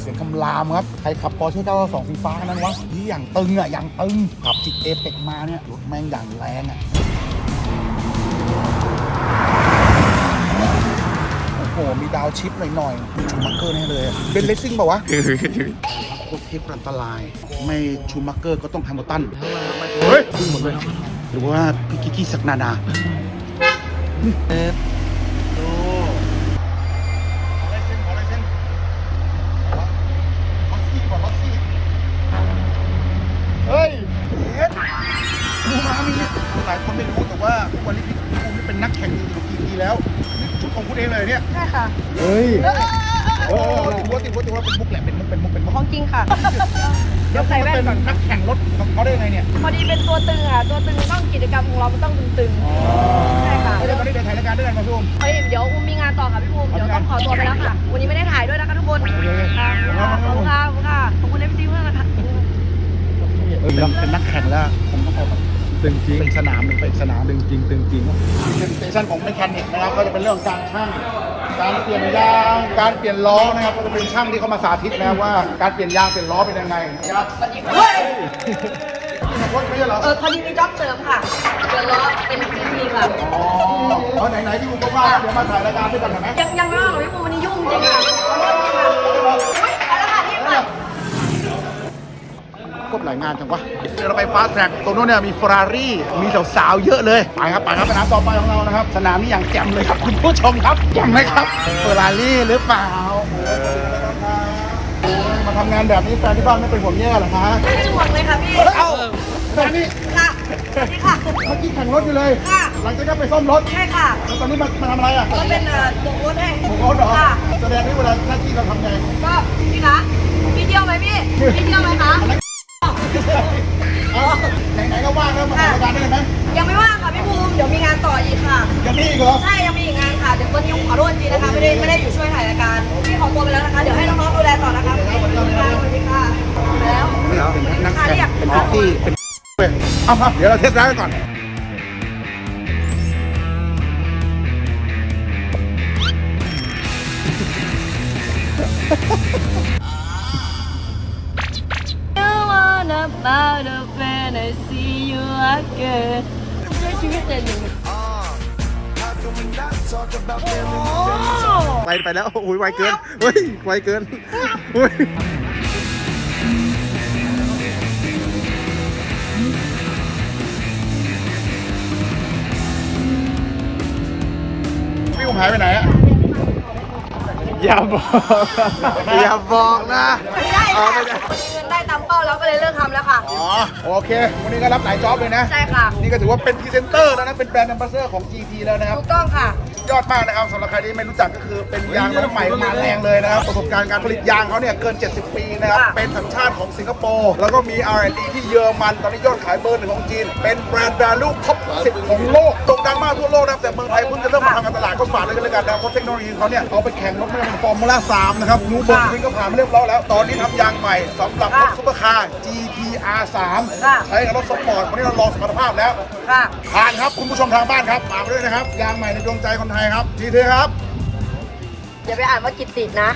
เสียงคำรามครับ ใครขับปอร์เช่992สีฟ้ากันนั้นวะนี่อย่างตึงอะอย่างตึง ขับจิตเอเปกมาเนี่ยรถแม่งอย่างแรงอะโอ้โห มีดาวชิปหน่อยๆมีชูมักเกอร์แน่เลยอะเป็นเลสซิ่งเปล่าวะโคตรเทพอันตราย ไม่ชูมักเกอร์ก็ต้องแฮมิลตันเฮ้ยพึ่งหมดเลยหรือว่าพี่กิกกี้สักนานาเอ๊ะ องคุณเองเลยเนี่ยใช่ค่ะเฮ้ยเออเออเออเออติดหัวติดหัวติดหัวเป็นมุกแหละเป็นมุกเป็นมุกเป็นมุกของจริงค่ะ เดี๋ยวใส่แว่นเป็นก่อน นักแข่งรถของเขาได้ยังไงเนี่ยพอดีเป็นตัวตึงอะ ตัวตึงต้องกิจกรรมของเรามันต้องตึงๆใช่ค่ะเดี๋ยวตอนนี้เดี๋ยวถ่ายรายการด้วยกันมาพี่ภูมิเฮ้ยเดี๋ยวอุ้มมีงานต่อค่ะพี่ภูมิเดี๋ยวต้องขอตัวไปแล้วค่ะ วันนี้ไม่ได้ถ่ายด้วยนะคะทุกคนค่ะขอบคุณค่ะขอบคุณค่ะขอบคุณเอฟซีเพื่อนนะคะเออเป็นนักแข่งแล้วผม ต้องเอาแบบตึงจริง เป็นสนามหนึ่งเป็นสนามหตึนึ่งงจริงตึงจริงเป็นสเตชันของแมคแคนิกนะครับก็จะเป็นเรื่องการช่างการเปลี่ยนยางการเปลี่ยนล้อนะครับก็จะเป็นช่างที่เขามาสาธิตนะครับว่าการเปลี่ยนยางเปลี่ยนล้อเป็นยังไงนะครับเฮ้ยขับรถไม่ใช่เหรอเออพอดีมีจ็อบเสริมค่ะเดือนล้อเป็นพี่ทีค่ะอ๋อเอาไหนๆพี่ภูมิก็ว่าแล้วเดี๋ยวมาถ่ายรายการด้วยกันหน่อยไหมยังยังไม่ว่างหรอกพี่ภูมิวันนี้ยุ่งจริงค่ะ ครบหลายงานจังวะเดี๋ยวเราไปฟาสต์แทร็กตรงโน้นเนี่ยมีฟ e รารี่มีสาวๆเยอะเลยไปครับไปครับสนามต่อไปของเรานะครับ สนามนี้อย่างแจ่มเลยครับคุณผู้ชมครับแจ่มไหมครับเฟอร์รารี่หรือเปล่าโอ้ยมาทำงานแบบนี้แฟนที่บ้านไม่เป็นห่วงแย่เหรอฮะไม่ได้ห่วงเลยค่ะพี่เอ้าแฟนนี่ค่ะนี่ค่ะเมื่อกี้แข่งรถอยู่เลยค่ะหลังจากนั้นไปซ่อมรถใช่ค่ะแล้วตอนนี้มามาทำอะไรอะก็เป็นเอ่อตกรถให้ผมรถเหรอค่ะแสดงที่เวลาหน้าที่เราทำไงก็พี่คะพี่เที่ยวไหมพี่พี่เที่ยวไหมคะ เหรอ ใช่ยังมีอีกงานค่ะเดี๋ยววันนี้ขอโทษจริงนะคะ ไม่ได้ไม่ได้อยู่ช่วยถ่ายรายการพี่ขอตัวไปแล้วนะคะ เดี๋ยวให้น้องๆดูแลต่อนะคะสวัสดีค่ะสวัสดีค่ะแล้ว เป็นนักค่ะแข่งเรียกเป็นฮอกกี้เป็นเว้ยเอามาเดี๋ยวเราเทสร้านกันก่อนชีวิตเด่นหนึ่ง ไปไปแล้วโอ้ยไวเกินเฮ้ยไวเกินเฮ้ยพี่อุ้มหายไปไหนอะอย่าบอกอย่าบอกนะ ไม่ได้ค่ะวันนี้เงินได้ตามเป้าแล้วก็เลยเลิกทำแล้วค่ะอ๋อ โอเค วันนี้ก็รับหลายจ็อบเลยนะ ใช่ค่ะ นี่ก็ถือว่าเป็นพรีเซนเตอร์แล้วนะ เป็นแบรนด์แอมบาสเดอร์ของ GT แล้วนะครับ ถูกต้องค่ะ ยอดมากนะครับสำหรับใครที่ไม่รู้จักก็คือเป็นยางรถใหม่มาแรงเลยนะครับประสบการณ์การผลิตยางเขาเนี่ยเกิน 70 ปีนะครับค่ะเป็นสัญชาติของสิงคโปร์แล้วก็มี R&D ที่เยอรมันตอนนี้ยอดขายเบอร์หนึ่งของจีน เป็นแบรนด์ value ท็อป10ของโลกโด่งดังมากทั่วโลกนะครับแต่เมืองไทยเพิ่งจะเริ่มมาทำการตลาดก็ฝากเลยกันแล้วกันนะครับเพราะเทคโนโลยีเขาเนี่ยเอาไปแข่งรถไม่ว่าเป็นฟอร์มูล่า3นะครับนูเบิร์กวินก็ผ่านมาเรียบร้อยแล้ว ตอนนี้ทำยางใหม่สำหรับรถซุปเปอร์คาร์ GTR 3ค่ะใช้กับรถสปอร์ตวันนี้เราลองสมรรถภาพแล้วค่ะผ่านครับคุณผู้ชมทางบ้านครับฝากไว้ด้วยนะครับยางใหม่ในดวงใจคนไทยครับ ทีเทครับ อย่าไปอ่านว่ากิตตินะ